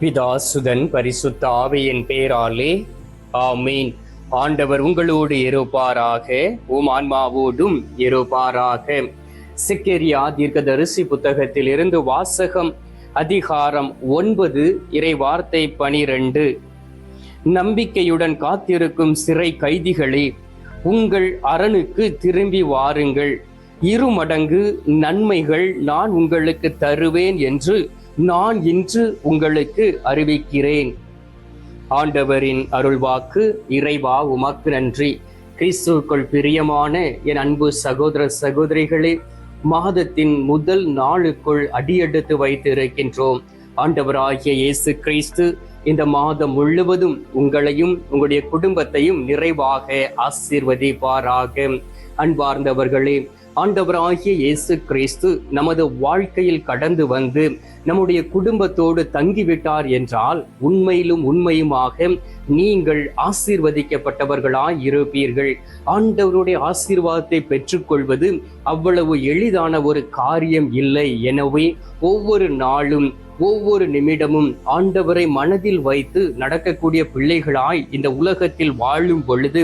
பிதாசுதன் பரிசுத்த ஆவியின் பேராலே ஆமீன். ஆண்டவர் உங்களோடு இருப்பாராக உம் ஆன்மாவோடும் இருப்பாராக. சிக்கேரியா தீர்க்கதரிசி புத்தகத்தில் இருந்து வாசகம் அதிகாரம் ஒன்பது இறை வார்த்தை பனிரெண்டு. நம்பிக்கையுடன் காத்திருக்கும் சிறை கைதிகளே உங்கள் அரணுக்கு திரும்பி வாருங்கள். இருமடங்கு நன்மைகள் நான் உங்களுக்கு தருவேன் என்று நான் இன்று உங்களுக்கு அறிவிக்கிறேன். ஆண்டவரின் அருள்வாக்கு இறைவா உமக்கு நன்றி. கிறிஸ்துவுக்குள் பிரியமான என் அன்பு சகோதர சகோதரிகளே மாதத்தின் முதல் நாளுக்குள் அடியெடுத்து வைத்திருக்கின்றோம். ஆண்டவராகிய இயேசு கிறிஸ்து இந்த மாதம் முழுவதும் உங்களையும் உங்களுடைய குடும்பத்தையும் நிறைவாக ஆசீர்வதிப்பாராக. அன்பார்ந்தவர்களே ஆண்டவராகிய இயேசு கிறிஸ்து நமது வாழ்க்கையில் கடந்து வந்து நம்முடைய குடும்பத்தோடு தங்கிவிட்டார் என்றால் உண்மையிலும் உண்மையுமாக நீங்கள் ஆசீர்வதிக்கப்பட்டவர்களாய் இருப்பீர்கள். ஆண்டவருடைய ஆசீர்வாதத்தை பெற்றுக்கொள்வது அவ்வளவு எளிதான ஒரு காரியம் இல்லை. எனவே ஒவ்வொரு நாளும் ஒவ்வொரு நிமிடமும் ஆண்டவரை மனதில் வைத்து நடக்கக்கூடிய பிள்ளைகளாய் இந்த உலகத்தில் வாழும் பொழுது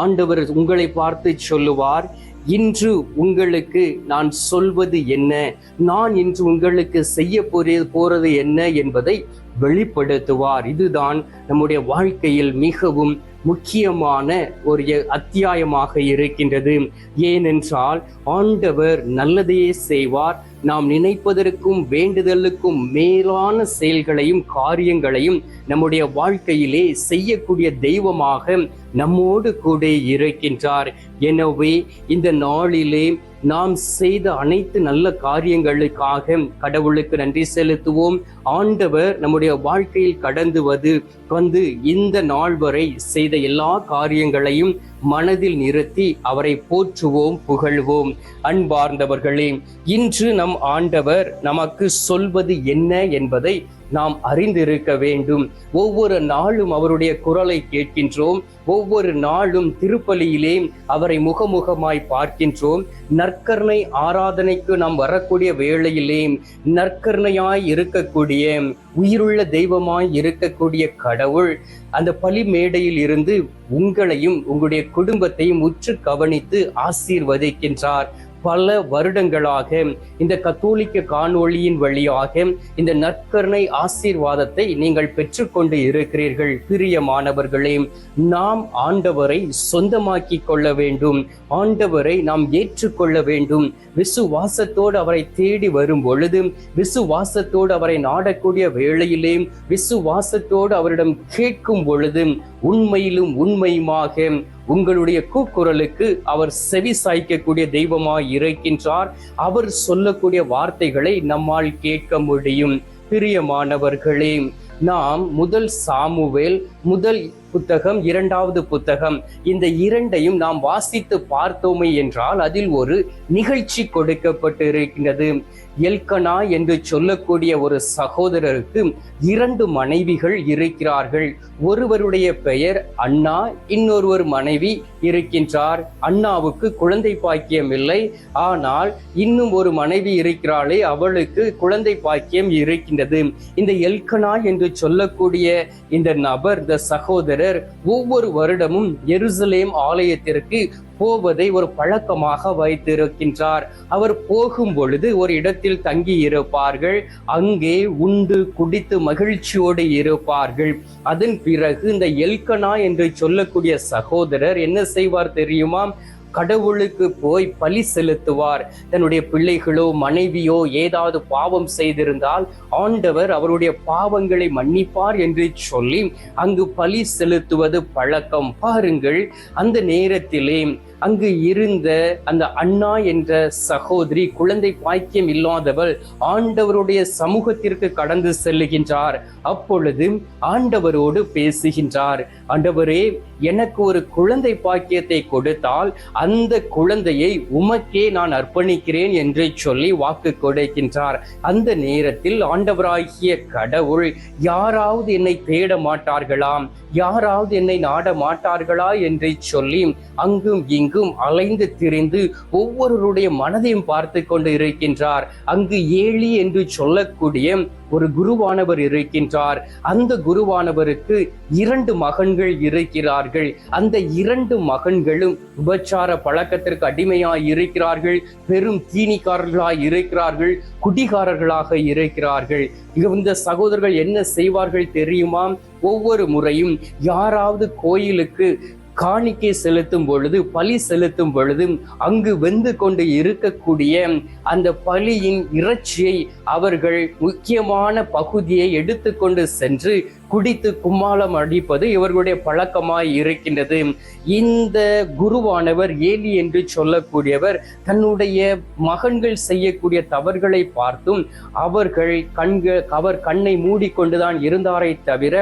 ஆண்டவர் உங்களை பார்த்து சொல்லுவார் இன்று உங்களுக்கு நான் சொல்வது என்ன? நான் இன்று உங்களுக்கு செய்ய போறது என்ன என்பதை வெளிப்படுத்துவார். இதுதான் நம்முடைய வாழ்க்கையில் மிகவும் முக்கியமான ஒரு அத்தியாயமாக இருக்கின்றது. ஏனென்றால் ஆண்டவர் நல்லதையே செய்வார் நாம் நினைப்பதற்கும் வேண்டுதலுக்கும் மேலான செயல்களையும் காரியங்களையும் நம்முடைய வாழ்க்கையிலே செய்யக்கூடிய தெய்வமாக நம்மோடு கூட இருக்கின்றார். எனவே இந்த நாளிலே நாம் செய்த அனைத்து நல்ல காரியங்களுக்காக கடவுளுக்கு நன்றி செலுத்துவோம். ஆண்டவர் நம்முடைய வாழ்க்கையில் கடந்து வது வந்து இந்த நாள் வரை செய்த எல்லா காரியங்களையும் மனதில் நிறுத்தி அவரை போற்றுவோம் புகழ்வோம். அன்பார்ந்தவர்களே இன்று நம் ஆண்டவர் நமக்கு சொல்வது என்ன என்பதை நாம் அறிந்திருக்க வேண்டும். ஒவ்வொரு நாளும் அவருடைய குரலை கேட்கின்றோம். ஒவ்வொரு நாளும் திருப்பலியிலே அவரை முகமுகமாய் பார்க்கின்றோம். நற்கர்ணை ஆராதனைக்கு நாம் வரக்கூடிய வேளையிலே நற்கர்ணையாய் இருக்கக்கூடிய உயிருள்ள தெய்வமாய் இருக்கக்கூடிய கடவுள் அந்த பலி மேடையில் இருந்து உங்களையும் உங்களுடைய குடும்பத்தையும் உற்று கவனித்து ஆசீர்வதிக்கின்றார். பல வருடங்களாக இந்த கத்தோலிக்க காணொளியின் வழியாக இந்த நற்கருணை ஆசீர்வாதத்தை நீங்கள் பெற்றுக்கொண்டு இருக்கிறீர்கள். பிரியமானவர்களே நாம் ஆண்டவரை சொந்தமாக்கி கொள்ள வேண்டும். ஆண்டவரை நாம் ஏற்றுக்கொள்ள வேண்டும். விசுவாசத்தோடு அவரை தேடி வரும் பொழுது விசுவாசத்தோடு அவரை நாடக்கூடிய வேளையிலே விசுவாசத்தோடு அவரிடம் கேட்கும் பொழுது உண்மையிலும் உண்மையுமாக உங்களுடைய கூக்குரலுக்கு அவர் செவி சாய்க்கக்கூடிய தெய்வமாய் இருக்கின்றார். அவர் சொல்லக்கூடிய வார்த்தைகளை நம்மால் கேட்க முடியும். பிரியமானவர்களே நாம் முதல் சாமுவேல் முதல் புத்தகம் இரண்டாவது புத்தகம். இந்த இரண்டையும் நாம் வாசித்து பார்த்தோமே என்றால் அதில் ஒரு நிகழ்ச்சி கொடுக்கப்பட்டு இருக்கின்றது எல்கனா என்று சொல்லக்கூடிய ஒரு சகோதரருக்கு இரண்டு மனைவிகள் இருக்கிறார்கள். ஒருவருடைய பெயர் அண்ணா இன்னொருவர் மனைவி இருக்கின்றார். அண்ணாவுக்கு குழந்தை பாக்கியம் இல்லை. ஆனால் இன்னும் ஒரு மனைவி இருக்கிறாளே அவளுக்கு குழந்தை பாக்கியம் இருக்கின்றது. இந்த எல்கனா என்று சொல்லக்கூடிய இந்த நபர் இந்த சகோதரர் ஒவ்வொரு வருடமும் எருசலேம் ஆலயத்திற்கு போவதை ஒரு பழக்கமாக வைத்திருக்கின்றார். அவர் போகும் பொழுது ஒரு இடத்தில் தங்கி இருப்பார்கள் அங்கே உண்டு குடித்து மகிழ்ச்சியோடு இருப்பார்கள். அதன் பிறகு இந்த எல்கனா என்று சொல்லக்கூடிய சகோதரர் என்ன செய்வார் தெரியுமா? கடவுளுக்கு போய் பலி செலுத்துவார். தன்னுடைய பிள்ளைகளோ மனைவியோ ஏதாவது பாவம் செய்திருந்தால் ஆண்டவர் அவருடைய பாவங்களை மன்னிப்பார் என்று சொல்லி அங்கு பலி செலுத்துவது பழக்கம். பாருங்கள் அந்த நேரத்திலே அங்கு இருந்த அந்த அண்ணா என்ற சகோதரி குழந்தை பாக்கியம் இல்லாதவள் ஆண்டவருடைய சமூகத்திற்கு கடந்து செல்லுகின்றார். அப்பொழுது ஆண்டவரோடு பேசுகின்றார். ஆண்டவரே எனக்கு ஒரு குழந்தை பாக்கியத்தை கொடுத்தால் அந்த குழந்தையை உமக்கே நான் அர்ப்பணிக்கிறேன் என்று சொல்லி வாக்கு கொடுக்கின்றார். அந்த நேரத்தில் ஆண்டவராகிய கடவுள் யாராவது என்னை தேட மாட்டார்களாம். யாராவது என்னை நாட மாட்டார்களா? என்று சொல்லி அங்கும் இங்கும் இங்கும் அலைந்து திரிந்து ஒவ்வொருவருடைய மனதையும் பார்த்து கொண்டு இருக்கின்றார். அங்கு ஏழி என்று சொல்லக்கூடிய ஒரு குருவானவர் இருக்கின்றார். அந்த குருவானவருக்கு இரண்டு மகன்கள் இருக்கிறார்கள். அந்த இரண்டு மகன்களும் உபச்சார பழக்கத்திற்கு அடிமையாய் இருக்கிறார்கள். பெரும் தீனிக்காரர்களாய் இருக்கிறார்கள். குடிகாரர்களாக இருக்கிறார்கள். இந்த சகோதரர்கள் என்ன செய்வார்கள் தெரியுமா? ஒவ்வொரு முறையும் யாராவது கோயிலுக்கு காணிக்கை செலுத்தும் பொழுது பலி செலுத்தும் பொழுது அங்கு வெந்து கொண்டு இருக்கக்கூடிய அந்த பலியின் இறைச்சியை அவர்கள் முக்கியமான பகுதியை எடுத்துக்கொண்டு சென்று குடித்து கும்மாளம் அடிப்பது இவர்களுடைய பழக்கமாய் இருக்கின்றது. இந்த குருவானவர் ஏலி என்று சொல்லக்கூடியவர் தன்னுடைய மகன்கள் செய்யக்கூடிய தவறுகளை பார்த்தும் அவர்கள் கண்கள் அவர் கண்ணை மூடிக்கொண்டுதான் இருந்தாரை தவிர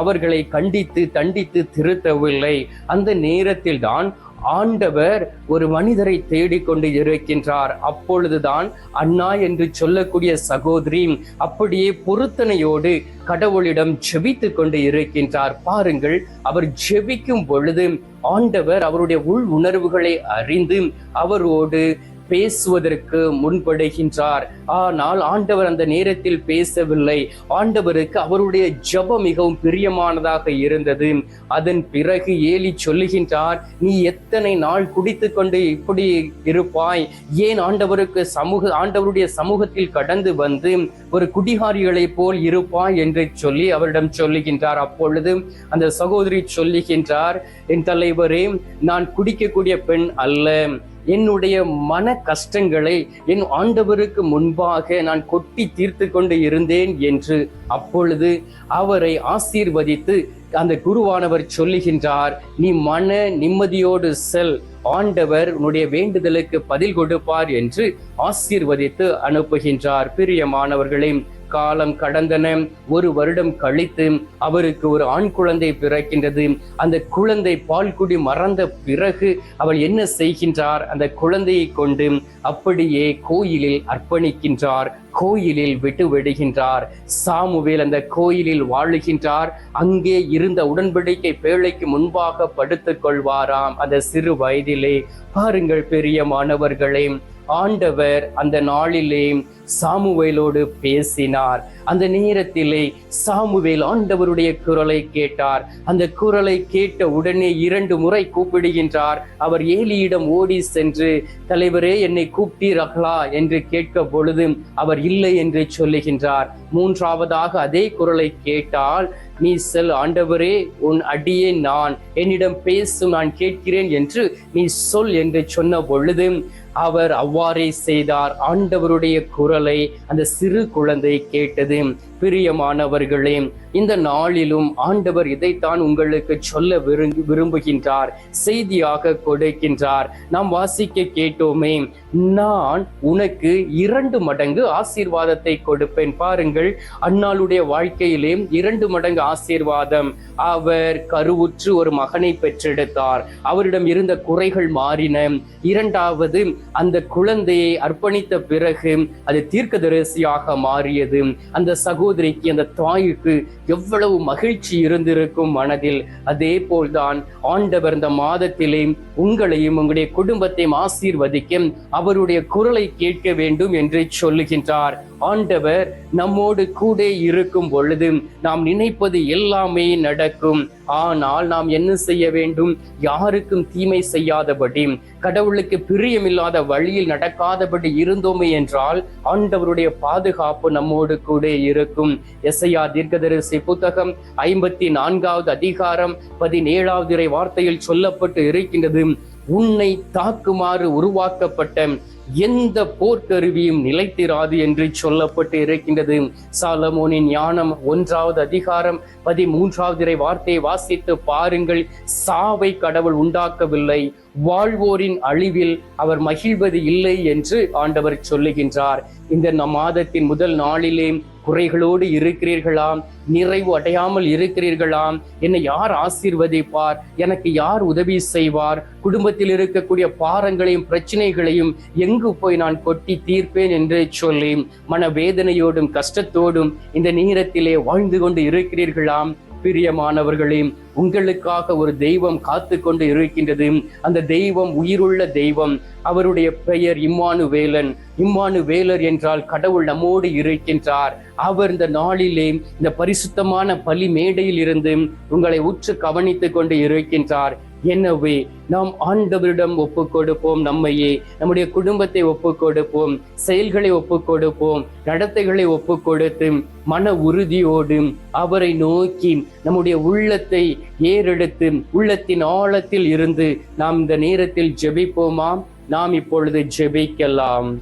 அவர்களை கண்டித்து தண்டித்து திருத்தவில்லை. அந்த நேரத்தில் தான் ஆண்டவர் ஒரு மனிதரை தேடிக்கொண்டு இருக்கின்றார். அப்பொழுதுதான் அண்ணா என்று சொல்லக்கூடிய சகோதரி அப்படியே பொருத்தனையோடு கடவுளிடம் ஜெபித்து கொண்டு இருக்கின்றார். பாருங்கள் அவர் ஜெபிக்கும் பொழுது ஆண்டவர் அவருடைய உள் உணர்வுகளை அறிந்து அவரோடு பேசுவதற்கு முன்படுகின்றார். ஆனால் ஆண்டவர் அந்த நேரத்தில் பேசவில்லை. ஆண்டவருக்கு அவருடைய ஜெபம் மிகவும் பிரியமானதாக இருந்தது. அதன் பிறகு ஏலி சொல்லுகின்றார் நீ எத்தனை நாள் குடித்து கொண்டு இப்படி இருப்பாய்? ஏன் ஆண்டவருக்கு சமூக ஆண்டவருடைய சமூகத்தில் கடந்து வந்து ஒரு குடிகாரிகளைப் போல் இருப்பாய்? என்று சொல்லி அவரிடம் சொல்லுகின்றார். அப்பொழுது அந்த சகோதரி சொல்லுகின்றார் என் தலைவரே நான் குடிக்கக்கூடிய பெண் அல்ல. என்னுடைய மன கஷ்டங்களை என் ஆண்டவருக்கு முன்பாக நான் கொட்டி தீர்த்து கொண்டு இருந்தேன் என்று அப்பொழுது அவரை ஆசீர்வதித்து அந்த குருவானவர் சொல்லுகின்றார் நீ மன நிம்மதியோடு செல். ஆண்டவர் உன்னுடைய வேண்டுதலுக்கு பதில் கொடுப்பார் என்று ஆசீர்வதித்து அனுப்புகின்றார். பிரியமானவர்களே காலம் கடந்தன. ஒரு வருடம் கழித்து அவருக்கு ஒரு ஆண் குழந்தை பிறக்கின்றது. அந்த குழந்தை பால்குடி மறந்த பிறகு அவள் என்ன செய்கின்றார்? அந்த குழந்தையை கொண்டு அப்படியே கோயிலில் அர்ப்பணிக்கின்றார். கோயிலில் விட்டு விடுகின்றார். சாமுவேல் அந்த கோயிலில் வாழுகின்றார். அங்கே இருந்த உடன்படிக்கை பேழைக்கு முன்பாக படுத்துக் கொள்வாராம். அந்த சிறு வயதிலே. பாருங்கள் பெரிய மாணவர்களே ஆண்டவர் அந்த நாளிலே சாமுவேலோடு பேசினார். அந்த நேரத்திலே சாமுவேல் ஆண்டவருடைய குரலை கேட்டார். அந்த குரலை கேட்ட உடனே இரண்டு முறை கூப்பிடுகின்றார். அவர் ஏலியிடம் ஓடி சென்று தலைவரே என்னை கூப்பிட்டீர்களா? என்று கேட்க பொழுது அவர் இல்லை என்று சொல்லுகின்றார். மூன்றாவதாக அதே குரலை கேட்டால் நீ செல் ஆண்டவரே உன் அடியே நான். என்னிடம் பேசும் நான் கேட்கிறேன் என்று நீ சொல் என்று சொன்ன பொழுது அவர் அவ்வாறே செய்தார். ஆண்டவருடைய குரலை அந்த சிறு குழந்தை கேட்டது. பிரியமானவர்களே இந்த நாளிலும் ஆண்டவர் இதைத்தான் உங்களுக்கு சொல்ல விரும்பு விரும்புகின்றார் செய்தியாக கொடுக்கின்றார். நாம் வாசிக்க கேட்டோமே நான் உனக்கு இரண்டு மடங்கு ஆசீர்வாதத்தை கொடுப்பேன். பாருங்கள் அன்னாளுடைய வாழ்க்கையிலே இரண்டு மடங்கு ஆசீர்வாதம். அவர் கருவுற்று ஒரு மகனை பெற்றெடுத்தார். அவரிடம் இருந்த குறைகள் மாறின. இரண்டாவது அந்த குழந்தையை அர்ப்பணித்த பிறகு அது தீர்க்கதரிசியாக மாறியது. அந்த சகோதரிக்கு அந்த தாய்க்கு எவ்வளவு மகிழ்ச்சி இருந்திருக்கும் மனதில். அதே போல்தான் ஆண்டவர் இந்த மாதத்திலே உங்களையும் உங்களுடைய குடும்பத்தையும் ஆசீர்வதிக்க அவருடைய குரலை கேட்க வேண்டும் என்று சொல்லுகின்றார். ஆண்டவர் நம்மோடு கூட இருக்கும் பொழுது நாம் நினைப்பது எல்லாமே நடக்கும். ஆனால் நாம் என்ன செய்ய வேண்டும்? யாருக்கும் தீமை செய்யாதபடி கடவுளுக்கு பிரியமில்லாத வழியில் நடக்காதபடி இருந்தோமே என்றால் ஆண்டவருடைய பாதுகாப்பு நம்மோடு கூட இருக்கும். எஸ்ஐயா தீர்க்கதரிசி புத்தகம் ஐம்பத்தி நான்காவது அதிகாரம் பதினேழாவது இறை வார்த்தையில் சொல்லப்பட்டு இருக்கின்றது உன்னை தாக்குமாறு உருவாக்கப்பட்ட எந்த போர்க்கருவியும் நிலைத்திராது என்று சொல்லப்பட்டு இருக்கின்றது. சாலமோனின் ஞானம் ஒன்றாவது அதிகாரம் பதிமூன்றாவது வார்த்தையை வாசித்து பாருங்கள். சாவை கடவுள் உண்டாக்கவில்லை. வாழ்வோரின் அழிவில் அவர் மகிழ்வது இல்லை என்று ஆண்டவர் சொல்லுகின்றார். இந்த நம் மாதத்தின் முதல் நாளிலே குறைகளோடு இருக்கிறீர்களாம் நிறைவு அடையாமல் இருக்கிறீர்களாம். என்னை யார் ஆசீர்வதிப்பார்? எனக்கு யார் உதவி செய்வார்? குடும்பத்தில் இருக்கக்கூடிய பாரங்களையும் பிரச்சனைகளையும் எங்கு போய் நான் கொட்டி தீர்ப்பேன் என்று சொல்லி மனவேதனையோடும் கஷ்டத்தோடும் இந்த நேரத்திலே வாழ்ந்து கொண்டு இருக்கிறீர்களாம். பிரியமானவர்களே உங்களுக்காக ஒரு தெய்வம் காத்து கொண்டு இருக்கின்றது. அந்த தெய்வம் உயிருள்ள தெய்வம். அவருடைய பெயர் இம்மானு வேலன் இம்மானு வேலர் என்றால் கடவுள் நம்மோடு இருக்கின்றார். அவர் இந்த நாளிலே இந்த பரிசுத்தமான பலி மேடையில் இருந்து உங்களை உற்று கவனித்துக் கொண்டு இருக்கின்றார். எனவே நாம் ஆண்டவரிடம் ஒப்பு கொடுப்போம் நம்மையே நம்முடைய குடும்பத்தை ஒப்பு கொடுப்போம் செயல்களை ஒப்பு கொடுப்போம் நடத்தைகளை ஒப்பு கொடுத்து மன உறுதியோடு அவரை நோக்கி நம்முடைய உள்ளத்தை ஏறெடுத்து உள்ளத்தின் ஆழத்தில் இருந்து நாம் இந்த நேரத்தில் ஜெபிப்போமாம் நாம் இப்பொழுது ஜெபிக்கலாம்.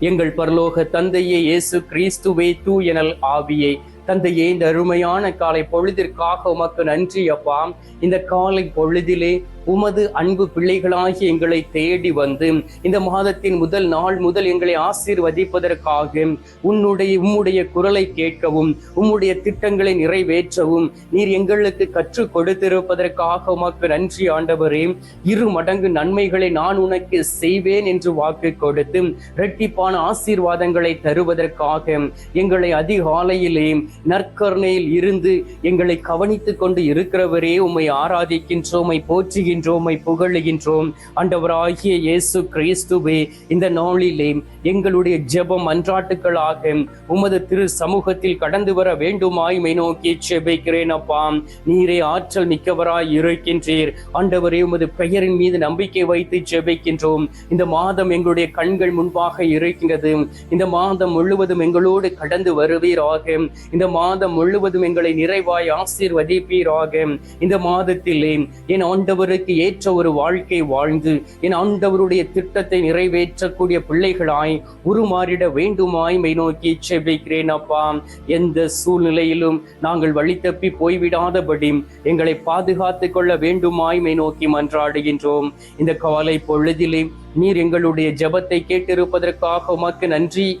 எங்கள் பரலோக தந்தையே இயேசு கிறிஸ்துவே தூயனல் ஆவியை தந்தையே இந்த அருமையான காலை பொழுதிற்காக உமக்கு நன்றி அப்பா. இந்த காலை பொழுதிலே உமது அன்பு பிள்ளைகளாகி எங்களை தேடி வந்து இந்த மாதத்தின் முதல் நாள் முதல் எங்களை ஆசீர்வதிப்பதற்காக உன்னுடைய உம்முடைய குரலை கேட்கவும் உம்முடைய திட்டங்களை நிறைவேற்றவும் நீர் எங்களுக்கு கற்றுக் கொடுத்திருப்பதற்காக உமக்கு நன்றி ஆண்டவரே. இரு மடங்கு நன்மைகளை நான் உனக்கு செய்வேன் என்று வாக்கு கொடுத்து இரட்டிப்பான ஆசீர்வாதங்களை தருவதற்காக எங்களை அதிகாலையிலே நற்கருணையில் இருந்து எங்களை கவனித்துக் கொண்டு இருக்கிறவரே உம்மை ஆராதிக்கின்றோம் உம்மை போற்றுகின்றோம். துதிக்கின்றோம் புகழுகின்றோம். ஆண்டவராகிய இயேசு கிறிஸ்துவே இந்த நாளிலே எங்களுடைய ஜெபம் அன்றாட்டுகளாக உமது திரு சமூகத்தில் கடந்து வர வேண்டுமாய்மை நோக்கி செபிக்கிறேன் அப்பா. நீரே ஆற்றல் மிக்கவராய் இருக்கின்றீர். ஆண்டவரே உமது பெயரின் மீது நம்பிக்கை வைத்து ஜெபிக்கின்றோம். இந்த மாதம் எங்களுடைய கண்கள் முன்பாக இருக்கின்றது. இந்த மாதம் முழுவதும் எங்களோடு கடந்து வருவீராக. இந்த மாதம் முழுவதும் எங்களை நிறைவாய் ஆசீர்வதிப்பீராக. இந்த மாதத்திலே என் ஆண்டவருக்கு ஏற்ற ஒரு வாழ்க்கை வாழ்ந்து என் ஆண்டவருடைய திட்டத்தை நிறைவேற்றக்கூடிய பிள்ளைகளாய் உருமாறிட வேண்டுமாய் மை நோக்கி செவிக்கிறேன் அப்பா. எந்த சூழ்நிலையிலும் நாங்கள் வழி தப்பி போய்விடாதபடி எங்களை பாதுகாத்து கொள்ள வேண்டுமாய் மை நோக்கி மன்றாடுகின்றோம். இந்த காலை பொழுதிலே நீர் எங்களுடைய ஜெபத்தை கேட்டிருப்பதற்காக உமக்கு நன்றி.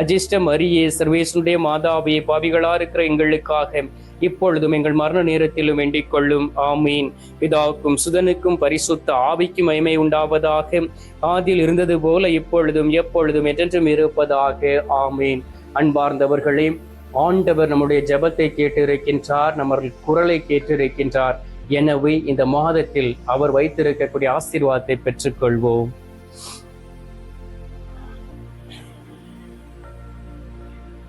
அஜிஷ்ட மரியே சர்வேசுடைய மாதாவே பாவிகளா இருக்கிற எங்களுக்காக. இப்பொழுதும் எங்கள் மரண நேரத்திலும் வேண்டிக் கொள்ளும். ஆமீன். பிதாவுக்கும் சுதனுக்கும் பரிசுத்த ஆவிக்கும் மயமை உண்டாவதாக. ஆதியில் இருந்தது போல இப்பொழுதும் எப்பொழுதும் என்றென்றும் இருப்பதாக. ஆமீன். அன்பார்ந்தவர்களே ஆண்டவர் நம்முடைய ஜெபத்தை கேட்டிருக்கின்றார் நம்ம குரலை கேட்டிருக்கின்றார். எனவே இந்த மாதத்தில் அவர் வைத்திருக்கக்கூடிய ஆசீர்வாதத்தை பெற்றுக்கொள்வோம்.